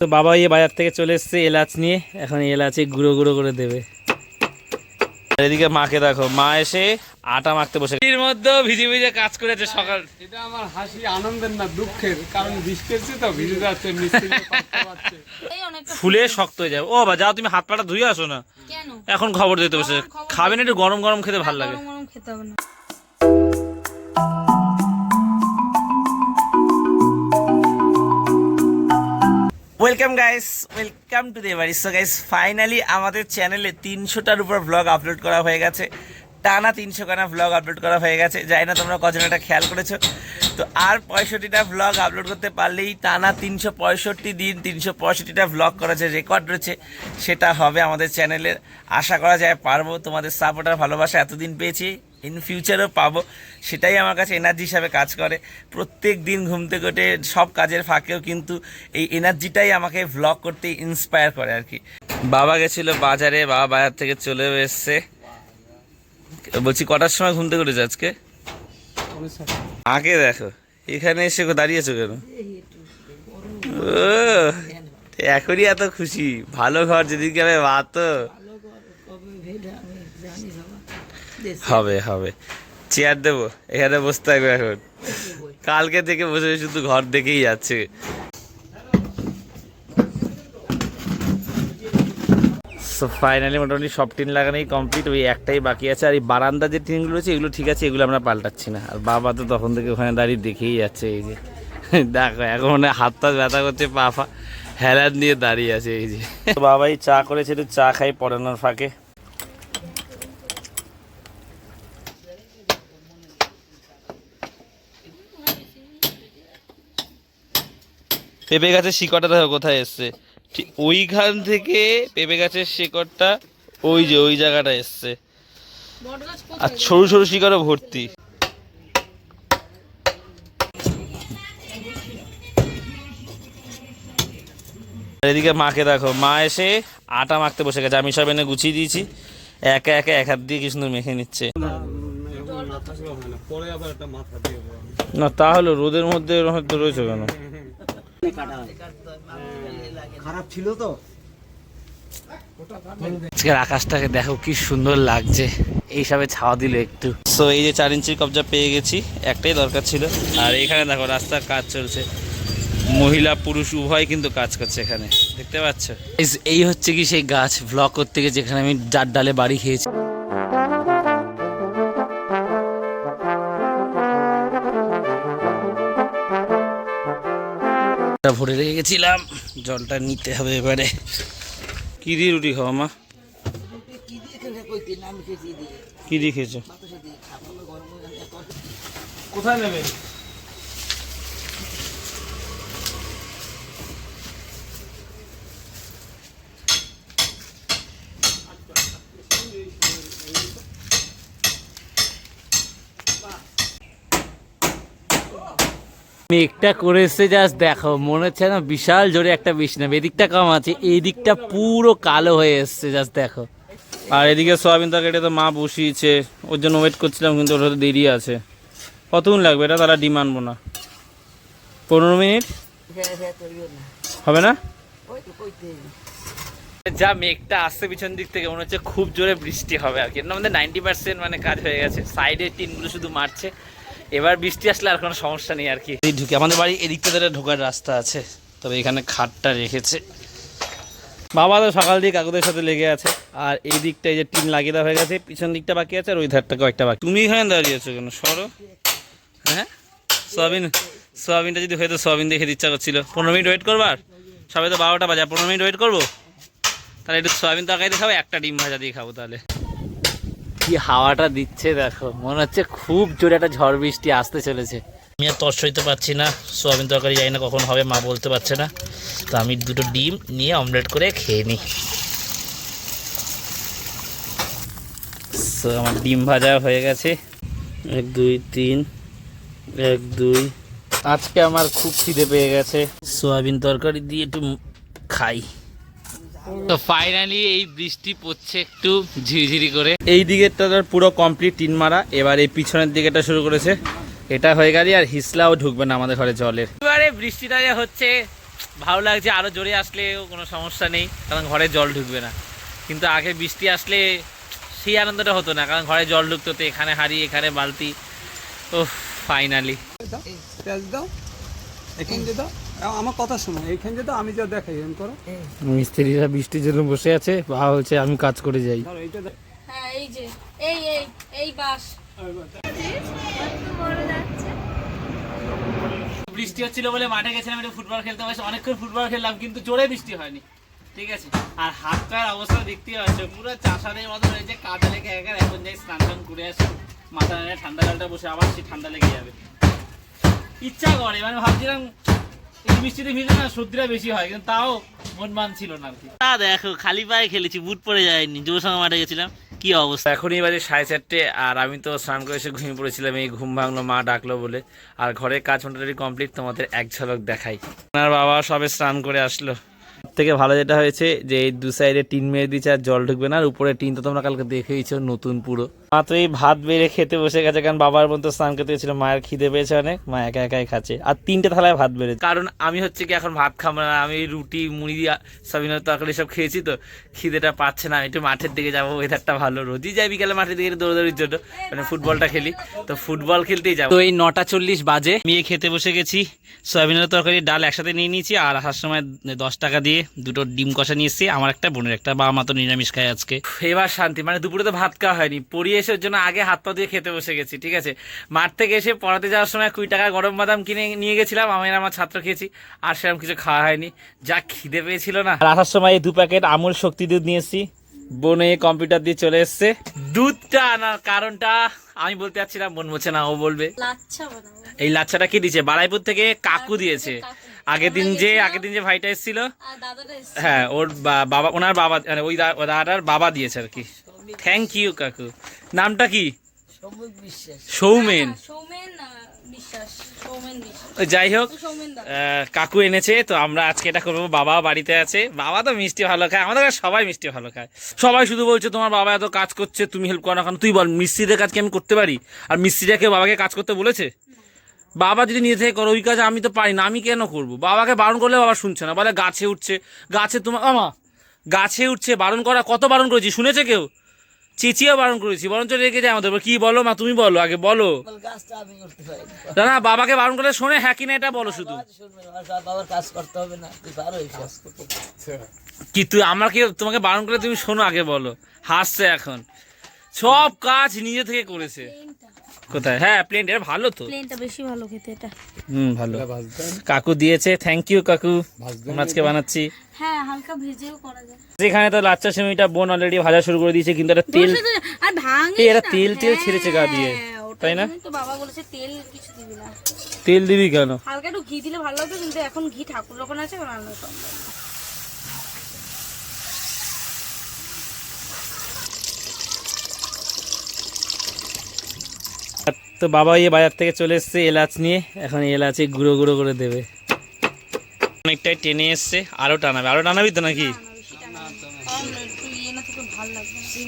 তো বাবা ইয়ে বাজার থেকে চলে এসছে এলাচ নিয়ে। এখন এলাচে গুঁড়ো গুঁড়ো করে দেবে। আর এদিকে মাকে দেখো মা এসে আটা মাখতে বসে এর মধ্যেও ভিজে ভিজে কাজ করেছে সকাল। এটা আমার হাসি আনন্দের না দুঃখের কারণ বৃষ্টি তো ভিজে যাচ্ছে এই ফুলে শক্ত হয়ে যাবে। ও বা যাও তুমি হাত পাটা ধুয়ে আসো না। কেন? এখন খবর দিতে বসে। খাবেন একটু গরম গরম খেতে ভালো লাগে। গরম গরম খেতে হবে না। ওয়েলকাম গাইস ওয়েলকাম টু দে বাড়ি সো গাইস ফাইনালি আমাদের চ্যানেলে তিনশোটার উপর ব্লগ আপলোড করা হয়ে গেছে। টানা তিনশো কানা ব্লগ আপলোড করা হয়ে গেছে। যাই না তোমরা কজন এটা খেয়াল করেছ। তো আর পঁয়ষট্টিটা ব্লগ আপলোড করতে পারলেই টানা তিনশো পঁয়ষট্টি দিন, তিনশো পঁয়ষট্টিটা ব্লগ করা যে রেকর্ড রয়েছে, সেটা হবে আমাদের চ্যানেলের আশা করা যায় পারব, তোমাদের সাপোর্ট আর ভালোবাসা এতদিন পেয়েছি ইন ফিউচারও পাবো, সেটাই আমার কাছে এনার্জি হিসাবে কাজ করে। প্রত্যেক দিন ঘুমতে ঘটে সব কাজের ফাঁকেও কিন্তু এই এনার্জিটাই আমাকে ভ্লগ করতে ইন্সপায়ার করে আর কি। বাবা গেছিল বাজারে, বাবা বাজার থেকে চলে এসছে। বলছি কটার সময় ঘুমতে উঠেছে আজকে? আগে দেখো। এখানে এসে দাঁড়িয়েছো কেন? ও এখনই এত খুশি। ভালো ঘর যেদিকে বা বাত হবে হবে। চেয়ার দেবো, এখানে বসতে থাকবে এখন। কালকে থেকে বসে শুধু ঘর দেখেই যাচ্ছে। সো ফাইনালি মোটামুটি সব টিন লাগানোই কমপ্লিট, ওই একটাই বাকি আছে। আর এই বারান্দা যে টিনগুলো আছে এগুলো ঠিক আছে, এগুলো আমরা পাল্টাচ্ছি না। আর বাবা তো তখন থেকে ওখানে দাঁড়িয়ে দেখেই যাচ্ছে, এই যে। দেখো, এখন মনে হাত টাত ব্যথা করছে, পা ফা হেলান দিয়ে দাঁড়িয়ে আছে, এই যে। বাবাই চা করেছে, একটু চা খাই পড়ানোর ফাঁকে। পেঁপে গাছের শিকড়টা দেখো কোথায় এসছে। ঠিক ওইখান থেকে পেঁপে গাছের শিকড়টা ওই যে ওই জায়গাটা এসছে। আর সরু সরু শিকড়ও ভর্তি। এদিকে মাকে দেখো মা এসে আটা মাখতে বসে গেছে আমি সব এনে গুছিয়ে দিয়েছি। একা একা এক হাত দিয়ে কি সুন্দর মেখে নিচ্ছে। পরে আবার একটা মাথা দিয়ে দেবো। আমি। না তাহলে রোদের মধ্যে হয়তো রয়েছে কেন? খারাপ ছিল তো? আজকের আকাশটাকে দেখো কি সুন্দর লাগছে। এইসবে ছাওয়া দিল একটু। সো এই যে চার ইঞ্চির কবজা পেয়ে গেছি। একটাই দরকার ছিল। আর এখানে দেখো রাস্তার কাজ চলছে। মহিলা পুরুষ উভয় কিন্তু কাজ করছে এখানে। দেখতে পাচ্ছ? এই হচ্ছে কি সেই গাছ ব্লক করতে গিয়ে যেখানে আমি যার ডালে বাড়ি খেয়েছি। জলটা ভরে রেখে গেছিলাম জলটা নিতে হবে এবারে। কি দিয়ে রুটি খাওয়া মা? কি দিয়ে? খেয়েছো কোথায় নেবে? মেঘটা করে এসছে জাস্ট দেখো মনে হচ্ছে না বিশাল জোরে একটা বৃষ্টি নেবে এদিকটা কম আছে এদিকটা পুরো কালো হয়ে এসছে জাস্ট দেখো। আর এদিকে সয়াবিন তরকারিটা তো মা বসিয়েছে ওর জন্য ওয়েট করছিলাম কিন্তু ওর হয়তো দেরি আছে। কতক্ষণ লাগবে? এটা তারা ডিম আনব না। পনেরো মিনিট? হবে না? যা মেঘটা আসছে পিছন দিক থেকে মনে হচ্ছে খুব জোরে বৃষ্টি হবে আর কি। আমাদের নাইনটি পার্সেন্ট মানে কাজ হয়ে গেছে। সাইডে টিনগুলো শুধু মারছে। এবার বৃষ্টি আসলে আর কোনো সমস্যা নেই আর কি। এই ঢুকে আমাদের বাড়ি এদিকটা ধরে ঢোকার রাস্তা আছে তবে এখানে খাটটা রেখেছে। বাবা তো সকাল দিয়ে কাকুদের সাথে লেগে আছে আর এই দিকটা এই যে টিন লাগিয়ে দেওয়া হয়ে গেছে পিছন দিকটা বাকি আছে আর ওই ধারটা কয়েকটা বাকি। তুমি এখানে দাঁড়িয়েছো কেন? সরো। হ্যাঁ? সোয়াবিন সোয়াবিনটা যদি হয়তো সোয়াবিন দেখে ইচ্ছা করছিল। পনেরো মিনিট ওয়েট করবার? সবাই তো বারোটা বাজে পনেরো মিনিট ওয়েট করব? তাহলে একটু সয়াবিন তরকারি দিয়ে খাব একটা ডিম ভাজা দিয়ে খাব তাহলে। কি হাওয়াটা দিচ্ছে দেখো। মনে হচ্ছে খুব জোরে একটা ঝড় বৃষ্টি আসতে চলেছে। আমি আর তর্স হইতে পারছি না, সোয়াবিন তরকারি জানি না কখন হবে, মা বলতে পারছে না। তো আমি দুটো ডিম নিয়ে অমলেট করে খেয়ে নিই। আমার ডিম ভাজা হয়ে গেছে। এক, দুই, তিন, এক, দুই। আজকে আমার খুব খিদে পেয়ে গেছে। সোয়াবিন তরকারি দিয়ে একটু খাই। তো ফাইনালি এই বৃষ্টি পড়ছে একটু ঝিরিঝিরি করে। এই দিকেরটা তো পুরো কমপ্লিট টিন মারা এবার এই পিছনের দিকেটা শুরু করেছে। এটা হয়ে গেলে আর হিসলাও ঢুকবে না আমাদের ঘরে জলের। এবারে বৃষ্টিটা যে হচ্ছে ভালো লাগছে আরও জোরে আসলেও কোনো সমস্যা নেই কারণ ঘরে জল ঢুকবে না। কিন্তু আগে বৃষ্টি আসলে সেই আনন্দটা হতো না কারণ ঘরে জল ঢুকতো তো এখানে হাড়ি এখানে বালতি। ও ফাইনালি দাও, দাও। আমার কথা শোনো এইখান দাও আমি যা দেখাই এরকম করো। মিস্ত্রিরা বৃষ্টির জন্য বসে আছে বা হচ্ছে আমি কাজ করে যাই। ধরো এইটা হ্যাঁ এই যে এই এই এই বাস বৃষ্টি হচ্ছিল বলে মাঠে গেছিলাম একটু ফুটবল খেলতে বসে অনেকক্ষণ ফুটবল খেললাম কিন্তু জোরে বৃষ্টি হয়নি ঠিক আছে? আর হাত পায়ের অবস্থা দেখতে পাচ্ছ পুরো চাষাদের মতো রয়েছে কাদা লেগে একার এখন যাই স্নান টান করে আসি মাথা ঠান্ডা জলটা বসে আবার সেই ঠান্ডা লেগে যাবে। ইচ্ছা করে মানে ভাবছিলাম বৃষ্টিতে ভিজে না সর্দিটা বেশি হয় কিন্তু তাও মন মানছিল না তা দেখো খালি পায়ে খেলেছি বুট পরে যায়নি যুব সঙ্গে মাঠে গেছিলাম কি অবস্থা? বাজে সাড়ে চারটে আর আমি তো স্নান করে এসে ঘুমিয়ে পড়েছিলাম এই ঘুম ভাঙলো মা ডাকলো বলে। আর ঘরের কাজ মোটামুটি কমপ্লিট তোমাদের এক ঝলক দেখাই। আমার বাবা সবে স্নান করে আসলো। থেকে ভালো যেটা হয়েছে যে এই দু সাইডে টিন মেরে দিচ্ছে আর জল ঢুকবে না আর উপরে টিন তো তোমরা কালকে দেখেইছো নতুন পুরো। মা তো এই ভাত বেড়ে খেতে বসে গেছে কারণ বাবার মতো স্নান করতে গেছিল মায়ের খিদে পেয়েছে অনেক মা একা একাই খাচ্ছে। আর তিনটে থালায় ভাত বেড়েছে কারণ আমি হচ্ছে কি এখন ভাত খাব না আমি রুটি মুড়ি দিয়ে সবিনের তরকারি সব খেয়েছি তো খিদেটা পাচ্ছে না আমি একটু মাঠের দিকে যাব ওয়েদারটা ভালো রোজই যাই বিকালে মাঠের দিকে দৌড়াদৌড়ির জন্য মানে ফুটবলটা খেলি তো ফুটবল খেলতেই যাব। তো এই নটা চল্লিশ বাজে মেয়ে খেতে বসে গেছি সয়াবিনের তরকারি ডাল একসাথে নিয়ে নিয়েছি আর আসার সময় দশ টাকা দিয়ে দুটো ডিম কষা নিয়ে এসেছি আমার একটা বোনের একটা বাবা মা তো নিরামিষ খায় আজকে। এবার শান্তি মানে দুপুরে তো ভাত খাওয়া হয়নি পড়িয়ে এসে ওর জন্য আগে হাত পা দিয়ে খেতে বসে গেছি ঠিক আছে? মাঠ থেকে এসে পড়াতে যাওয়ার সময় কুড়ি টাকা গরম বাদাম কিনে নিয়ে গেছিলাম আমি আমার ছাত্র খেয়েছি আর সেরকম কিছু খাওয়া হয়নি। যা খিদে পেয়েছিল না। আর আসার সময় এই দু প্যাকেট আমুল শক্তি দুধ নিয়ে এসেছি বোনে কম্পিউটার দিয়ে চলে এসছে। দুধটা আনার কারণটা আমি বলতে চাচ্ছি না বোন বলছে না ও বলবে। এই লাচ্ছাটা কি দিয়েছে? বারাইপুর থেকে কাকু দিয়েছে। আগের দিন যে আগের দিন যে ভাইটা এসেছিল হ্যাঁ ওর বাবা ওনার বাবা মানে ওই দাদাটার বাবা দিয়েছে আর কি। থ্যাংক ইউ কাকু। নামটা কি? সৌমেন। সৌমেন আহ, বিশ্বাস। সৌমেন বিশ্বাস। ওই যাই হোক কাকু এনেছে তো আমরা আজকে এটা করব। বাবা বাড়িতে আছে। বাবা তো মিষ্টি ভালো খায় আমাদের কাছে সবাই মিষ্টি ভালো খায়। সবাই শুধু বলছে তোমার বাবা এত কাজ করছে তুমি হেল্প করো না কেন? তুই বল মিস্ত্রিদের কাজ কি আমি করতে পারি? আর মিস্ত্রিরা কেউ বাবাকে কাজ করতে বলেছে? বাবা যদি নিজে থেকে করো ওই কাজ আমি তো পারি না আমি কেন করব? বাবাকে বারণ করলে বাবা শুনছে না। বলে গাছে উঠছে গাছে তোমার আমা গাছে উঠছে বারণ করা কত বারণ করেছি শুনেছে কেউ? চেঁচিয়েও বারণ করেছি, বরঞ্চ রেখে যায় আমাদের কি বলো মা, তুমি বলো, আগে বলো। না বাবাকে বারণ করলে শোনে হ্যাঁ কিনা এটা বলো শুধু। বাবার তুই কি তুই আমাকে, তোমাকে বারণ করে তুমি শোনো, আগে বলো। হাসছে এখন। সব কাজ নিজে থেকে করেছে। কোথায়? হ্যাঁ প্লেন এটা ভালো তো। প্লেনটা বেশি ভালো খেতে এটা। হুম ভালো। কাকু দিয়েছে থ্যাংক ইউ কাকু। আজকে বানাচ্ছি। হ্যাঁ হালকা ভেজেও করা যায়। যেখানে তো লাচ্চা সেমিটা বোন অলরেডি ভাজা শুরু করে দিয়েছে কিন্তু এটা তেল আর এই এরা না। তেল হ্যাঁ, ছেড়েছে গা দিয়ে, তাই না? তো বাবা বলেছে তেল কিছু দিবি না। তেল দিবি কেন? হালকা একটু ঘি দিলে ভালো লাগতো কিন্তু এখন ঘি ঠাকুর যখন আছে রান্না তো বাবা ইয়ে বাজার থেকে চলে এসছে এলাচ নিয়ে। এখন এলাচে গুঁড়ো গুঁড়ো করে দেবে। অনেকটাই টেনে এসছে, আরও টানাবে। আরও টানাবি তো নাকি।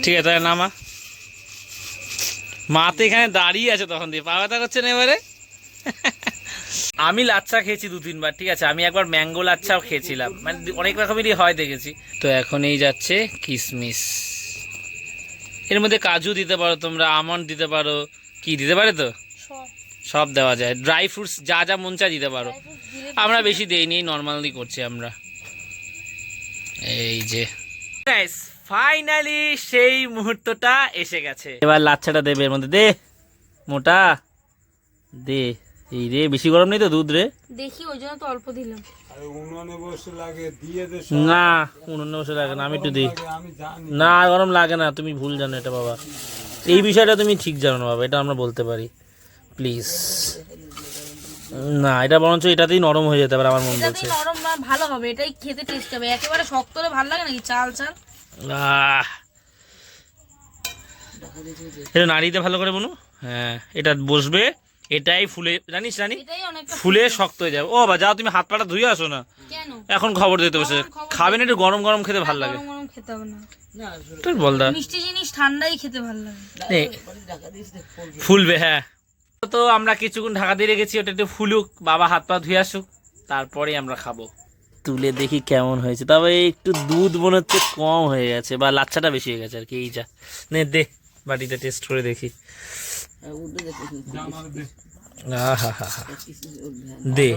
ঠিক আছে, তাহলে নামা। মা তো এখানে দাঁড়িয়ে আছে তখন দিয়ে, পা ব্যথা করছে না এবারে? আমি লাচ্ছা খেয়েছি দু তিনবার, ঠিক আছে? আমি একবার ম্যাঙ্গো লাচ্ছাও খেয়েছিলাম। মানে অনেক রকমেরই হয় দেখেছি। তো এখন এই যাচ্ছে কিশমিশ এর মধ্যে কাজু দিতে পারো তোমরা, আমন্ড দিতে পারো। কি দিতে পারে তো? সব। সব দেওয়া যায়। ড্রাই ফ্রুটস যা যা মন চা দিতে পারো। আমরা বেশি দেইনি নর্মালি করছি আমরা। এই যে। ফাইনালি সেই মুহূর্তটা এসে গেছে। এবার লাচ্ছাটা দেবে এর মধ্যে। দে মোটা। দে। এই রে বেশি গরম নেই তো দুধ রে? দেখি ওই জন্য তো অল্প দিলাম। আর উনুনে বসে লাগে না উনুনে বসে লাগে না আমি একটু দিই। না গরম লাগে না তুমি ভুল জানো এটা বাবা। এই বিষয়টা তুমি ঠিক জানো না বাবা এটা আমরা বলতে পারি। প্লিজ না এটা বরঞ্চ এটাতেই নরম হয়ে যেতে পারে আমার মনে হচ্ছে নরম না ভালো হবে এটাই খেতে টেস্ট হবে। একেবারে শক্ত হলে ভালো লাগে নাকি? চাল চাল? আহ। এটা নাড়িতে ভালো করে বলো হ্যাঁ এটা বসবে। এটাই ফুলে জানিস জানি ফুলে শক্ত হয়ে যাবে। ও বা যাও তুমি হাত পাটা ধুয়ে আসো না। এখন খবর দিতে বসে। খাবেন একটু গরম গরম খেতে ভালো লাগে। গরম গরম খেতে হবে না। না তোর বলদা মিষ্টি জিনিস ঠান্ডাই খেতে ভালো লাগে। ফুলবে হ্যাঁ। তো আমরা কিছুক্ষণ ঢাকা দিয়ে রেখেছি ওটা একটু ফুলুক বাবা হাত পা ধুয়ে আসুক তারপরে আমরা খাব। তুলে দেখি কেমন হয়েছে। তবে একটু দুধ মনে হচ্ছে কম হয়ে গেছে বা লাচ্ছাটা বেশি হয়ে গেছে আর কি এই যা। নে দে বাটিটা টেস্ট করে দেখি। দে।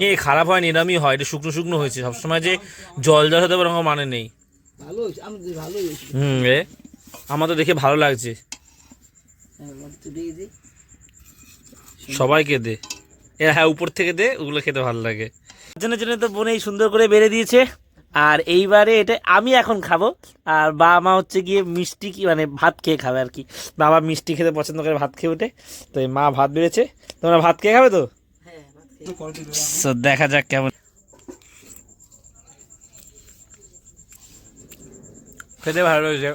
এ, খারাপ হয়নি এরমই হয়, এটা শুকনো শুকনো হয়েছে। সবসময় যে জল জল হতে পারে মানে নেই। হুম রে আমার তো দেখে ভালো লাগছে। সবাইকে দে। এ হ্যাঁ উপর থেকে দে, ওগুলো খেতে ভালো লাগে। জন্য জন্য তো বোন এই সুন্দর করে বেড়ে দিয়েছে। আর এইবারে এটা আমি এখন খাব। আর বাবা মা হচ্ছে গিয়ে মিষ্টি কি মানে ভাত খেয়ে খাবে আর কি। বাবা মিষ্টি খেতে পছন্দ করে ভাত খেয়ে ওঠে তো এই মা ভাত বেড়েছে। তোমরা ভাত খেয়ে খাবে তো? দেখা যাক কেমন খেতে ভালো হয়েছে।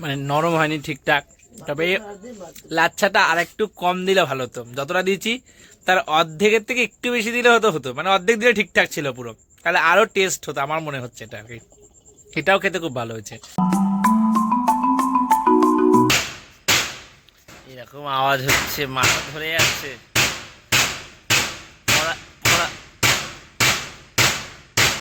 মানে নরম হয়নি ঠিকঠাক। তবে লাচ্ছাটা আর একটু কম দিলে ভালো হতো। যতটা দিয়েছি, তার অর্ধেকের থেকে একটু বেশি দিলে হতো হতো। মানে অর্ধেক দিলে ঠিকঠাক ছিল পুরো। তাহলে আরও টেস্ট হতো, আমার মনে হচ্ছে এটা আর কি। এটাও খেতে খুব ভালো হয়েছে। এরকম আওয়াজ হচ্ছে মাথা ধরে যাচ্ছে